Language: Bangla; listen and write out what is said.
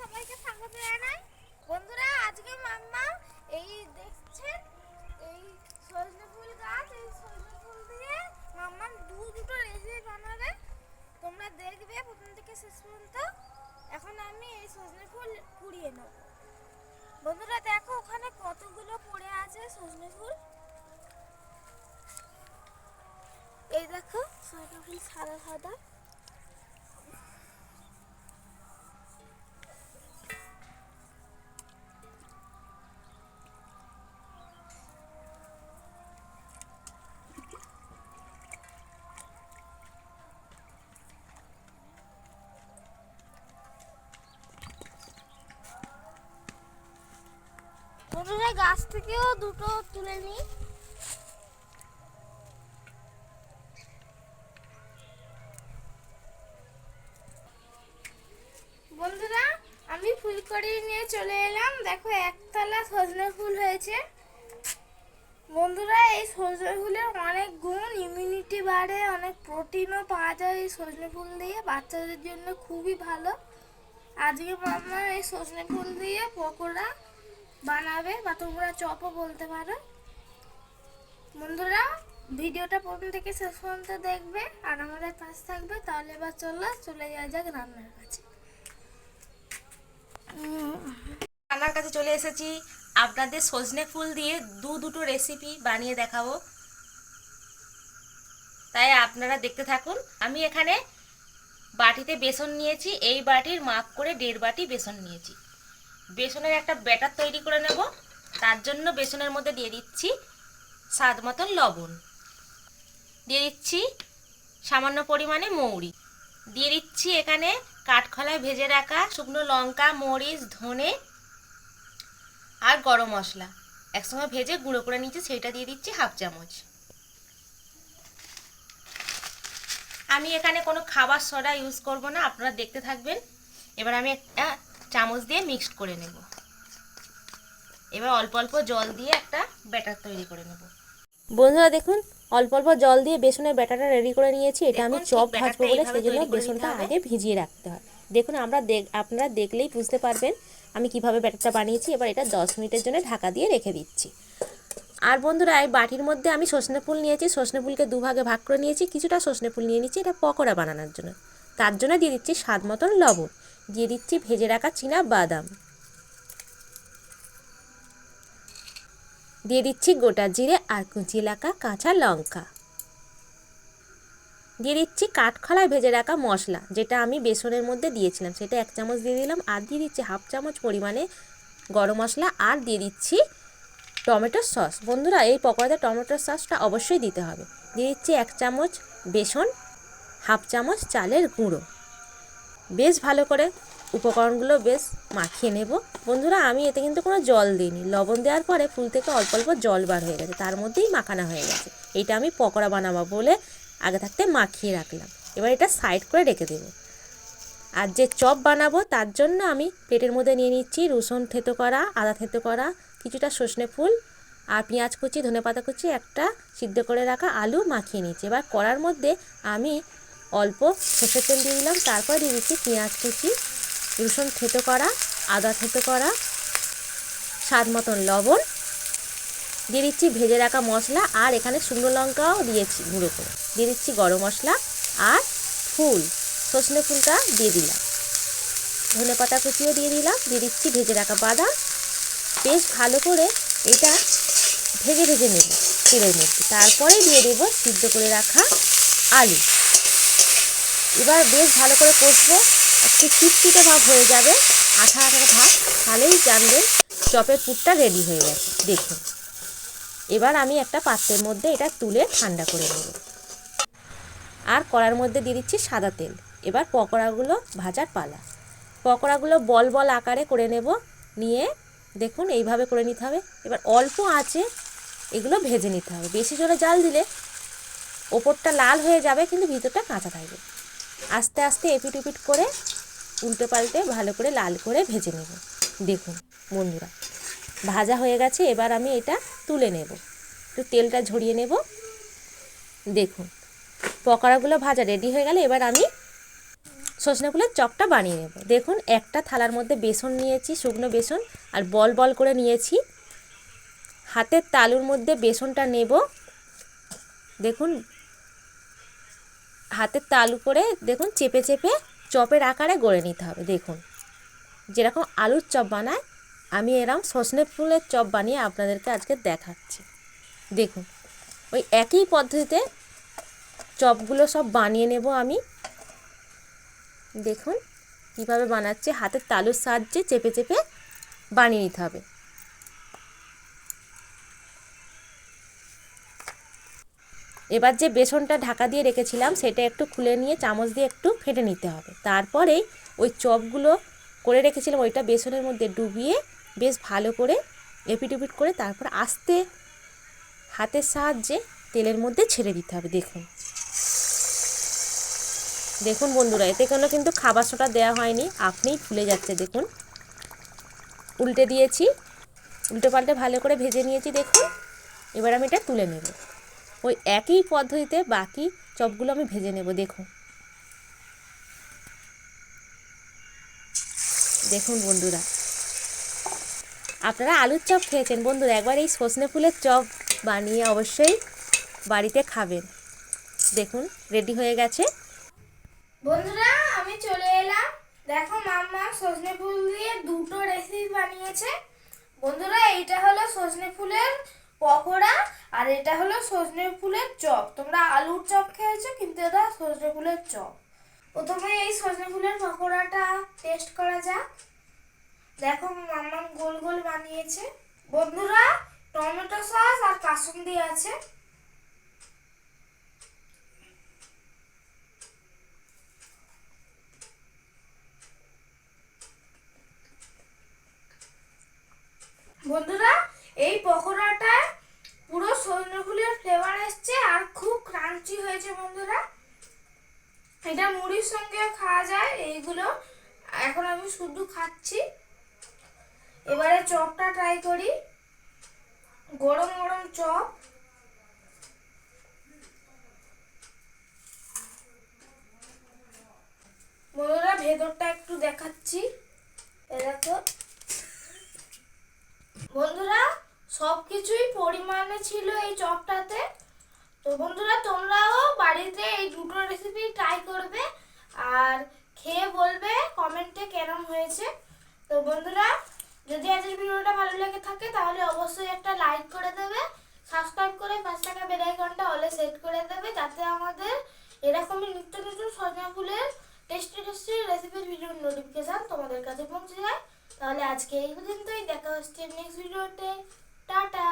সবাইকে স্বাগত জানাই। বন্ধুরা, আজকে মাম্মা এই দেখছেন, এই সজনে ফুল গাছ, এই সজনে ফুল দিয়ে মাম্মা দু দুটো রেসিপি বানাবে। তোমরা দেখবে প্রথম থেকে শেষ পর্যন্ত। এখন আমি এই সজনে ফুল পুড়িয়ে নেব। বন্ধুরা, দেখো ওখানে কতগুলো পড়ে আছে সজনে ফুল। এই দেখো, সজনে ফুল সাদা সাদা। বন্ধুরা গাছ থেকেও দুটো তুলে নিই। বন্ধুরা, আমি ফুলকড়ি নিয়ে চলে এলাম। দেখো, একতলা সজনে ফুল হয়েছে। বন্ধুরা, এই সজনে ফুলের অনেক গুণ ইমিউনিটি বাড়ে, অনেক প্রোটিনও পাওয়া যায় এই সজনে ফুল দিয়ে। বাচ্চাদের জন্য খুবই ভালো। আজকে মামা এই সজনে ফুল দিয়ে পকোড়া বানাবে বা তোমরা চপও বলতে পারো। বন্ধুরা, ভিডিওটা প্রথম থেকে শেষ পর্যন্ত দেখবে, আর আমাদের পাশে থাকবে, তাহলে এবার চলো, চলে যাওয়া যাক রান্নার কাছে। রান্নার কাছে চলে এসেছি। আপনাদের সজনে ফুল দিয়ে দু দুটো রেসিপি বানিয়ে দেখাবো। তাই আপনারা দেখতে থাকুন, আমি এখানে বাটিতে বেসন নিয়েছি, এই বাটির মাপ করে দেড় বাটি বেসন নিয়েছি। বেসনের একটা ব্যাটার তৈরি করে নেব। তার জন্য বেসনের মধ্যে দিয়ে দিচ্ছি স্বাদ মতন লবণ। দিয়ে দিচ্ছি সামান্য পরিমাণে মৌরি। দিয়ে দিচ্ছি এখানে কাঠখলায় ভেজে রাখা শুকনো লঙ্কা, মরিচ, ধনে আর গরম মশলা। একসঙ্গে ভেজে গুঁড়ো করে নিচ্ছি সেইটা দিয়ে দিচ্ছি হাফ চামচ। আমি এখানে কোনো খাবার সোডা ইউজ করব না, আপনারা দেখতে থাকবেন। এবার আমি চামচ দিয়ে মিক্সড করে নেব। এবার অল্প অল্প জল দিয়ে একটা ব্যাটার তৈরি করে নেব। বন্ধুরা দেখুন অল্প অল্প জল দিয়ে বেসনের ব্যাটারটা রেডি করে নিয়েছি। এটা আমি চপ ভাজবো বলে সেজন্য বেসনটা। আগে ভিজিয়ে রাখতে হয়। দেখুন আমরা আপনারা দেখলেই বুঝতে পারবেন আমি কীভাবে ব্যাটারটা বানিয়েছি। এবার এটা দশ মিনিটের জন্য ঢাকা দিয়ে রেখে দিচ্ছি। আর বন্ধুরা এই বাটির মধ্যে আমি সজনে ফুল নিয়েছি। সজনে ফুলকে দুভাগে ভাগ করে নিয়েছি। কিছুটা সজনে ফুল নিয়ে নিচ্ছি। এটা পকোড়া বানানোর জন্য। তার জন্য দিয়ে দিচ্ছি স্বাদ মতন লবণ। দিয়ে দিচ্ছি ভেজে রাখা চীনা বাদাম। দিয়ে দিচ্ছি গোটা জিরে আর কুচি রাখা কাঁচা লঙ্কা। দিয়ে দিচ্ছি কাঠখলায় ভেজে রাখা মশলা, যেটা আমি বেসনের মধ্যে দিয়েছিলাম। সেটা এক চামচ দিয়ে দিলাম আর দিয়ে দিচ্ছি হাফ চামচ পরিমাণে গরম মশলা আর দিয়ে দিচ্ছি টমেটো সস। বন্ধুরা, এই পকোড়াতে টমেটো সসটা অবশ্যই দিতে হবে। দিয়ে দিচ্ছি এক চামচ বেসন, হাফ চামচ চালের গুঁড়ো। বেশ ভালো করে উপকরণগুলো বেশ মাখিয়ে নেব। বন্ধুরা, আমি এতে কিন্তু কোনো জল দিইনি। লবণ দেওয়ার পরে ফুল থেকে অল্প অল্প জল বার হয়ে গেছে। তার মধ্যেই মাখানো হয়ে গেছে। এটা আমি পকোড়া বানাবো বলে আগে থাকতে মাখিয়ে রাখলাম। এবার এটা সাইড করে রেখে দেবো। আর যে চপ বানাবো, তার জন্য আমি প্লেটের মধ্যে নিয়ে নিচ্ছি রসুন থেতো করা, আদা থেতো করা, কিছুটা সর্ষে ফুল আর পেঁয়াজ কুচি, ধনেপাতা কুচি, একটা সিদ্ধ করে রাখা আলু মাখিয়ে নিচ্ছি। এবার কড়ার মধ্যে আমি অল্প সর্ষের তেল দিয়ে দিলাম, তারপর দিয়ে দিচ্ছি পেঁয়াজ কুচি, রসুন থেতো করা, আদা থেতো করা, স্বাদ মতন লবণ। দিয়ে দিচ্ছি ভেজে রাখা মশলা, আর এখানে শুকনো লঙ্কাও দিয়েছি গুঁড়ো করে। দিয়ে দিচ্ছি গরম মশলা আর ফুল সজনে ফুলটা দিয়ে দিলাম। ধনে পাতা কুচিও দিয়ে দিলাম, দিয়ে দিচ্ছি ভেজে রাখা বাদাম। বেশ ভালো করে এটা ভেজে ভেজে নেব, তেলের মধ্যে। তারপরে দিয়ে দেব সিদ্ধ করে রাখা আলু। এবার বেশ ভালো করে কষবো। একটু চিটচিটে ভাব হয়ে যাবে। আঠা আঠা ভাব তাহলেই জানবেন চপের পুরটা রেডি হয়ে গেছে। দেখুন। এবার আমি একটা পাত্রের মধ্যে এটা তুলে ঠান্ডা করে নেব। আর কড়ার মধ্যে দিয়ে দিচ্ছি সাদা তেল। এবার পকোড়াগুলো ভাজার পালা। পকোড়াগুলো বল বল আকারে করে নেব। নিয়ে দেখুন এইভাবে করে নিতে হবে। এবার অল্প আঁচে এগুলো ভেজে নিতে হবে। বেশি জোরে জাল দিলে ওপরটা লাল হয়ে যাবে, কিন্তু ভিতরটা কাঁচা থাকবে। আস্তে আস্তে এপিট উপিট করে উল্টো পাল্টে ভালো করে লাল করে ভেজে নেব। দেখুন বন্ধুরা, ভাজা হয়ে গেছে, এবার আমি এটা তুলে নেব। একটু তেলটা ঝরিয়ে নেব। দেখুন, পকোড়াগুলো ভাজা রেডি হয়ে গেলে এবার আমি সজনে চপটা বানিয়ে নেব। দেখুন, একটা থালার মধ্যে বেসন নিয়েছি, শুকনো বেসন, আর বল বল করে নিয়েছি। হাতের তালুর মধ্যে বেসনটা নেব। দেখুন হাতের তালু করে দেখুন, চেপে চেপে চপের আকারে গড়ে নিতে হবে। দেখুন, যেরকম আলুর চপ বানায়, আমি এরম সজনে ফুলের চপ বানিয়ে আপনাদেরকে আজকে দেখাচ্ছি। দেখুন, ওই একই পদ্ধতিতে চপগুলো সব বানিয়ে নেব আমি। দেখুন, কীভাবে বানাচ্ছে, হাতের তালুর সাহায্যে চেপে চেপে বানিয়ে নিতে হবে। এবার যে বেসনটা ঢাকা দিয়ে রেখেছিলাম, সেটা একটু খুলে নিয়ে চামচ দিয়ে একটু ফেটে নিতে হবে। তারপরেই ওই চপগুলো করে রেখেছিলাম, ওইটা বেসনের মধ্যে ডুবিয়ে বেশ ভালো করে এপিট উপিট করে তারপর আস্তে হাতের সাহায্যে তেলের মধ্যে ছেড়ে দিতে হবে, দেখুন। দেখুন বন্ধুরা, এতে কোনো কিন্তু খাবার সোটা দেওয়া হয়নি আপনিই ফুলে যাচ্ছে, দেখুন। উল্টে দিয়েছি, উল্টে পাল্টে ভালো করে ভেজে নিয়েছি, দেখুন। এবার আমি এটা তুলে নেব। ওই একই পদ্ধতিতে বাকি চপগুলো আমি ভেজে নেব দেখুন দেখুন বন্ধুরা, আপনারা আলুর চপ খেয়েছেন। বন্ধুরা, একবার এই সজনে ফুলের চপ বানিয়ে অবশ্যই বাড়িতে খাবেন। দেখুন, রেডি হয়ে গেছে। বন্ধুরা, আমি চলে এলাম। দেখো, মাম্মা সজনে ফুল দিয়ে দুটো রেসিপি বানিয়েছে। বন্ধুরা, এইটা হলো সজনে পকোড়া আর এটা হলো সজনে ফুলের চপ। তোমরা আলুর চপ খেয়েছো, কিন্তু এটা সজনে ফুলের চপ। প্রথমে এই সজনে ফুলের পকোড়াটা টেস্ট করা যাক। দেখো মাম্মা গোল গোল বানিয়েছে। বন্ধুরা, টমেটো সস আর কাসুন্দি আছে বন্ধুরা এই পকোড়াটা পুরো সজনে ফুলের ফ্লেভার এসছে আর খুব ক্রাঞ্চি হয়েছে বন্ধুরা। এটা মুড়ির সঙ্গেও খাওয়া যায়, এইগুলো এখন আমি শুধু খাচ্ছি। এবারে চপটা ট্রাই করি। গরম গরম চপ। বন্ধুরা, ভেতরটা একটু দেখাচ্ছি। এ দেখো। বন্ধুরা সব কিছুই পরিমাণে ছিল এই চপটাতে। তো বন্ধুরা, তোমরাও বাড়িতে এই দুটো রেসিপি ট্রাই করবে আর খেয়ে বলবে কমেন্টে কেমন হয়েছে। তো বন্ধুরা, যদি আজকের ভিডিওটা ভালো লেগে থাকে, তাহলে অবশ্যই একটা লাইক করে দেবে। সাবস্ক্রাইব করে পাঁচ টাকা বেলাইকনটা অলে সেট করে দেবে, যাতে আমাদের এরকমই নিত্য নতুন সজনা ফুলের টেস্টি টেস্টি রেসিপির ভিডিওর নোটিফিকেশান তোমাদের কাছে পৌঁছে যায়। তাহলে আজকে এই পর্যন্তই, দেখা হচ্ছে নেক্সট ভিডিওতে টাটা!